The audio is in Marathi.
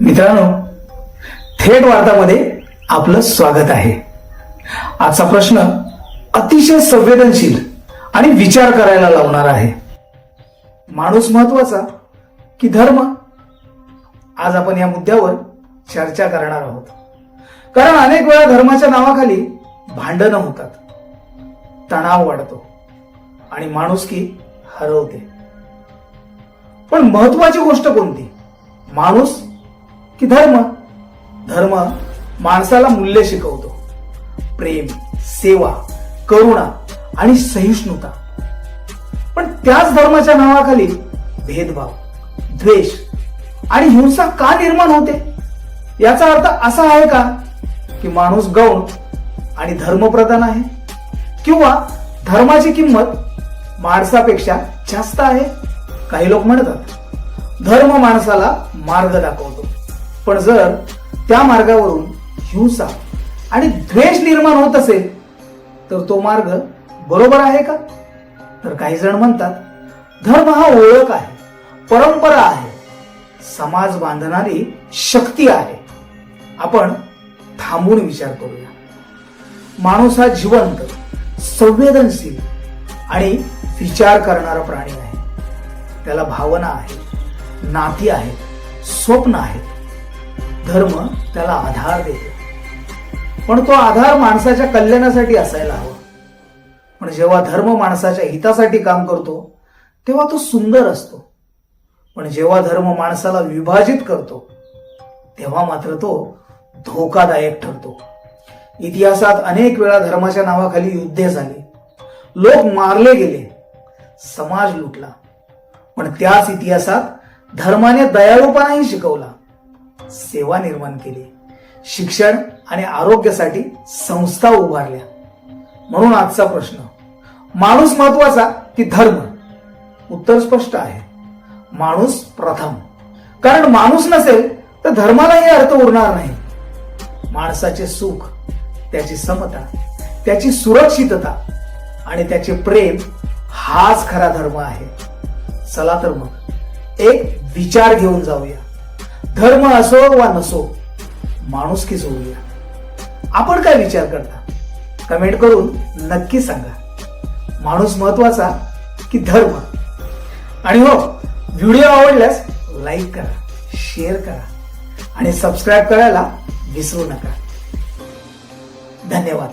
मित्रांनो थेट वार्तामध्ये आपलं स्वागत आहे. आजचा प्रश्न अतिशय संवेदनशील आणि विचार करायला लावणार आहे. माणूस महत्त्वाचा की धर्म? आज आपण या मुद्द्यावर चर्चा करणार आहोत. कारण अनेक वेळा धर्माच्या नावाखाली भांडणं होतात. तणाव वाढतो आणि माणुसकी हरवते. पण महत्वाची गोष्ट कोणती? माणूस की धर्म? धर्म माणसाला मूल्य शिकवतो. प्रेम सेवा करुणा आणि सहिष्णुता. पण त्याच धर्माच्या नावाखाली भेदभाव द्वेष आणि हिंसा का निर्माण होते? याचा अर्थ असा आहे का की माणूस गौण आणि धर्मप्रधान आहे? किंवा धर्माची किंमत माणसापेक्षा जास्त आहे? काही लोक म्हणतात धर्म माणसाला मार्ग दाखवतो. पण जर त्या मार्गावरून हिंसा आणि द्वेष निर्माण होत असेल तर तो मार्ग बरोबर आहे का? तर काही जण म्हणतात धर्म हा ओळख आहे परंपरा आहे समाज बांधणारी शक्ती आहे. आपण थांबून विचार करूया. माणूस हा जिवंत संवेदनशील आणि विचार करणारा प्राणी आहे. त्याला भावना आहे नाती आहेत स्वप्न आहेत. धर्म त्याला आधार देतो. पण तो आधार माणसाच्या कल्याणासाठी असायला हवा. पण जेव्हा धर्म माणसाच्या हितासाठी काम करतो तेव्हा तो सुंदर असतो. पण जेव्हा धर्म माणसाला विभाजित करतो तेव्हा मात्र तो धोकादायक ठरतो. इतिहासात अनेक वेळा धर्माच्या नावाखाली युद्धे झाली. लोक मारले गेले. समाज लुटला. पण त्याच इतिहासात धर्माने दयाळूपणाही शिकवला. सेवा निर्माण केली. शिक्षण आणि आरोग्यासाठी संस्था उभारल्या. म्हणून आजचा प्रश्न माणूस महत्त्वाचा की धर्म? उत्तर स्पष्ट आहे. माणूस प्रथम. कारण माणूस नसेल तर धर्मालाही अर्थ उरणार नाही. माणसाचे सुख त्याची समता त्याची सुरक्षितता आणि त्याचे प्रेम हाच खरा धर्म आहे. चला तर मग एक विचार घेऊन जाऊया. धर्म असो वा नसो माणुसकी जोडूया आपण काय विचार करता? कमेंट करून नक्की सांगा. माणूस महत्त्वाचा की धर्म? आणि हो व्हिडिओ आवडल्यास लाईक करा शेअर करा आणि सबस्क्राईब करायला विसरू नका. धन्यवाद.